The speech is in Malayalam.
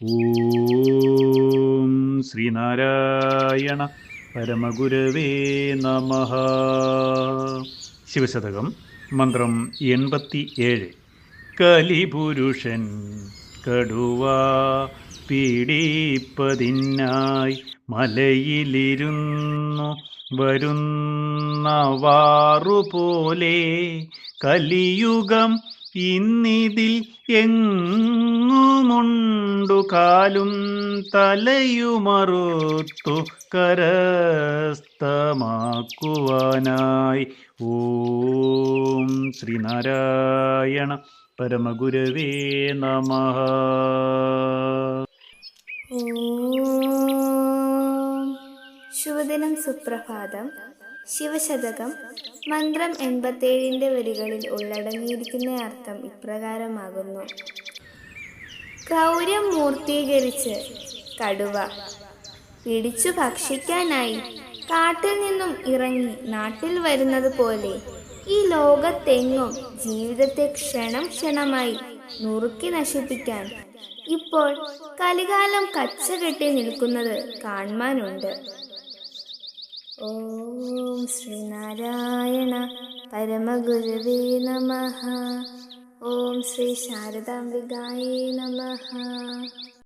ഓം ശ്രീനാരായണ പരമഗുരവേ നമ. ശിവശതകം മന്ത്രം എൺപത്തി ഏഴ് കലിപുരുഷൻ കടുവ പീഡിപ്പതിനായി മലയിലിരുന്നു വരുന്ന വാറുപോലെ കലിയുഗം ഇന്നിതിൽ എങ്ങുമുണ്ടു കാലും തലയുമറുത്തു കരസ്ഥമാക്കുവാനായി. ഓം ശ്രീനാരായണ പരമഗുരവേ നമ. ശുഭദിനം സുപ്രഭാതം. ശിവശതകം മന്ത്രം എൺപത്തേഴിന്റെ വരികളിൽ ഉള്ളടങ്ങിയിരിക്കുന്ന അർത്ഥം ഇപ്രകാരമാകുന്നു. ക്രൗര്യം മൂർത്തീകരിച്ച് കടുവ. പിടിച്ചു ഭക്ഷിക്കാനായി കാട്ടിൽ നിന്നും ഇറങ്ങി നാട്ടിൽ വരുന്നത് പോലെ ഈ ലോകത്തെങ്ങും ജീവിതത്തെ ക്ഷണം ക്ഷണമായി നുറുക്കി നശിപ്പിക്കാൻ ഇപ്പോൾ കലികാലം കച്ച കെട്ടി നിൽക്കുന്നത് കാണുവാനുണ്ട്. ഓം ശ്രീനാരായണ പരമഗുരുവേ നമ. ഓം ശ്രീ ശാരദാംബികായേ നമ.